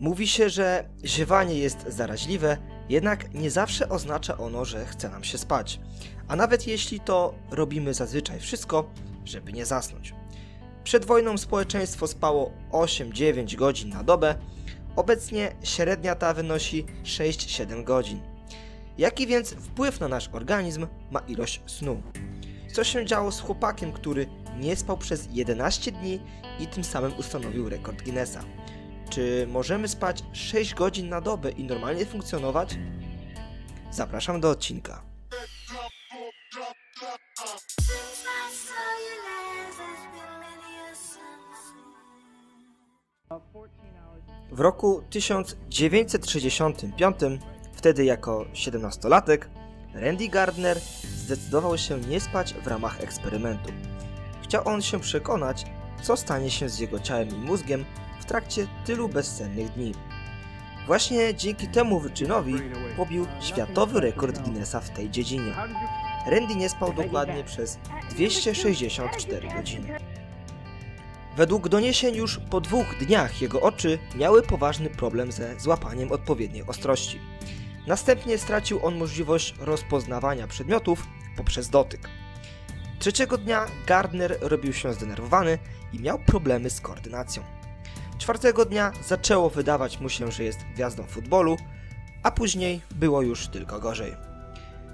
Mówi się, że ziewanie jest zaraźliwe, jednak nie zawsze oznacza ono, że chce nam się spać. A nawet jeśli to robimy zazwyczaj wszystko, żeby nie zasnąć. Przed wojną społeczeństwo spało 8-9 godzin na dobę, obecnie średnia ta wynosi 6-7 godzin. Jaki więc wpływ na nasz organizm ma ilość snu? Co się działo z chłopakiem, który nie spał przez 11 dni i tym samym ustanowił rekord Guinnessa? Czy możemy spać 6 godzin na dobę i normalnie funkcjonować? Zapraszam do odcinka. W roku 1965, wtedy jako 17-latek, Randy Gardner zdecydował się nie spać w ramach eksperymentu. Chciał on się przekonać, co stanie się z jego ciałem i mózgiem trakcie tylu bezsennych dni. Właśnie dzięki temu wyczynowi pobił światowy rekord Guinnessa w tej dziedzinie. Randy nie spał dokładnie przez 264 godziny. Według doniesień już po dwóch dniach jego oczy miały poważny problem ze złapaniem odpowiedniej ostrości. Następnie stracił on możliwość rozpoznawania przedmiotów poprzez dotyk. Trzeciego dnia Gardner robił się zdenerwowany i miał problemy z koordynacją. Czwartego dnia zaczęło wydawać mu się, że jest gwiazdą futbolu, a później było już tylko gorzej.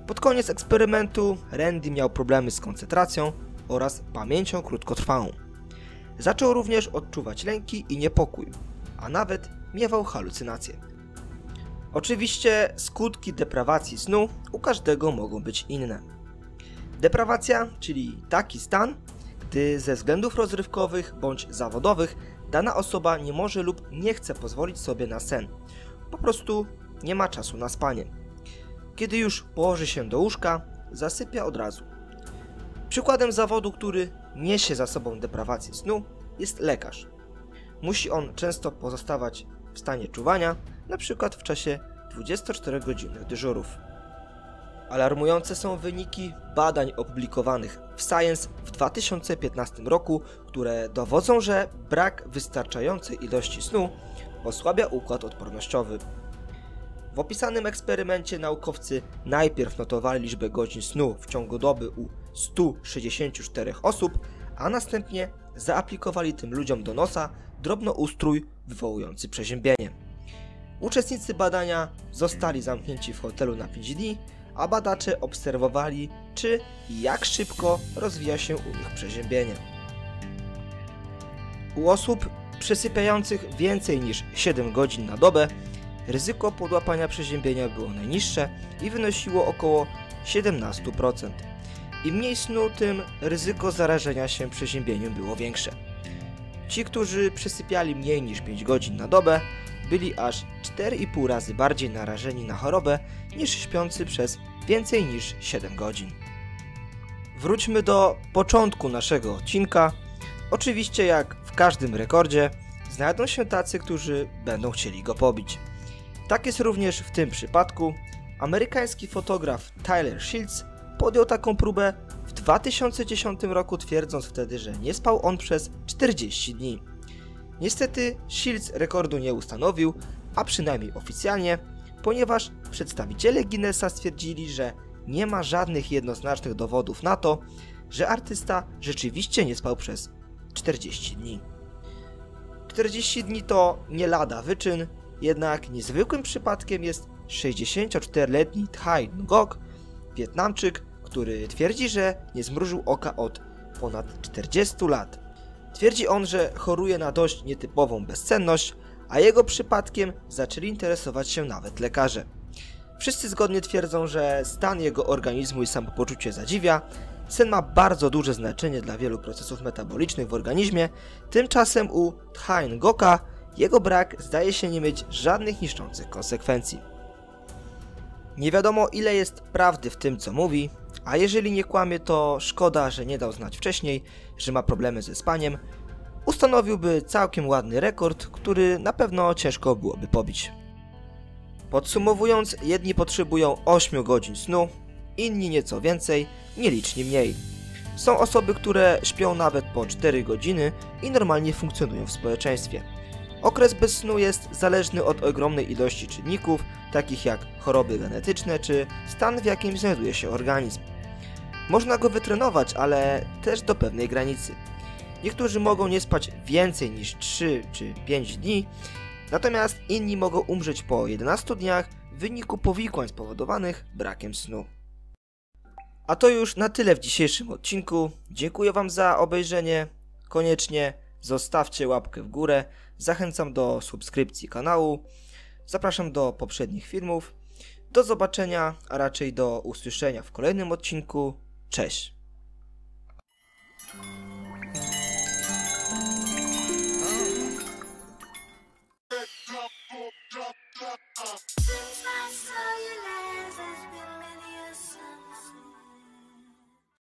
Pod koniec eksperymentu Randy miał problemy z koncentracją oraz pamięcią krótkotrwałą. Zaczął również odczuwać lęki i niepokój, a nawet miewał halucynacje. Oczywiście skutki deprawacji snu u każdego mogą być inne. Deprawacja, czyli taki stan, gdy ze względów rozrywkowych bądź zawodowych dana osoba nie może lub nie chce pozwolić sobie na sen. Po prostu nie ma czasu na spanie. Kiedy już położy się do łóżka, zasypia od razu. Przykładem zawodu, który niesie za sobą deprawację snu, jest lekarz. Musi on często pozostawać w stanie czuwania, np. w czasie 24-godzinnych dyżurów. Alarmujące są wyniki badań opublikowanych w Science w 2015 roku, które dowodzą, że brak wystarczającej ilości snu osłabia układ odpornościowy. W opisanym eksperymencie naukowcy najpierw notowali liczbę godzin snu w ciągu doby u 164 osób, a następnie zaaplikowali tym ludziom do nosa drobnoustrój wywołujący przeziębienie. Uczestnicy badania zostali zamknięci w hotelu na 5 dni, a badacze obserwowali, czy i jak szybko rozwija się u nich przeziębienie. U osób przesypiających więcej niż 7 godzin na dobę ryzyko podłapania przeziębienia było najniższe i wynosiło około 17%. Im mniej snu, tym ryzyko zarażenia się przeziębieniem było większe. Ci, którzy przesypiali mniej niż 5 godzin na dobę, byli aż 4,5 razy bardziej narażeni na chorobę niż śpiący przez więcej niż 7 godzin. Wróćmy do początku naszego odcinka. Oczywiście, jak w każdym rekordzie, znajdą się tacy, którzy będą chcieli go pobić. Tak jest również w tym przypadku. Amerykański fotograf Tyler Shields podjął taką próbę w 2010 roku, twierdząc wtedy, że nie spał on przez 40 dni. Niestety Shields rekordu nie ustanowił, a przynajmniej oficjalnie, ponieważ przedstawiciele Guinnessa stwierdzili, że nie ma żadnych jednoznacznych dowodów na to, że artysta rzeczywiście nie spał przez 40 dni. 40 dni to nie lada wyczyn, jednak niezwykłym przypadkiem jest 64-letni Thai Ngok, Wietnamczyk, który twierdzi, że nie zmrużył oka od ponad 40 lat. Twierdzi on, że choruje na dość nietypową bezsenność, a jego przypadkiem zaczęli interesować się nawet lekarze. Wszyscy zgodnie twierdzą, że stan jego organizmu i samopoczucie zadziwia, sen ma bardzo duże znaczenie dla wielu procesów metabolicznych w organizmie, tymczasem u Thain Goka jego brak zdaje się nie mieć żadnych niszczących konsekwencji. Nie wiadomo ile jest prawdy w tym co mówi, a jeżeli nie kłamie to szkoda, że nie dał znać wcześniej, że ma problemy ze spaniem, ustanowiłby całkiem ładny rekord, który na pewno ciężko byłoby pobić. Podsumowując, jedni potrzebują 8 godzin snu, inni nieco więcej, nieliczni mniej. Są osoby, które śpią nawet po 4 godziny i normalnie funkcjonują w społeczeństwie. Okres bez snu jest zależny od ogromnej ilości czynników, takich jak choroby genetyczne czy stan, w jakim znajduje się organizm. Można go wytrenować, ale też do pewnej granicy. Niektórzy mogą nie spać więcej niż 3 czy 5 dni, natomiast inni mogą umrzeć po 11 dniach w wyniku powikłań spowodowanych brakiem snu. A to już na tyle w dzisiejszym odcinku. Dziękuję Wam za obejrzenie. Koniecznie Zostawcie łapkę w górę, zachęcam do subskrypcji kanału, zapraszam do poprzednich filmów. Do zobaczenia, a raczej do usłyszenia w kolejnym odcinku. Cześć!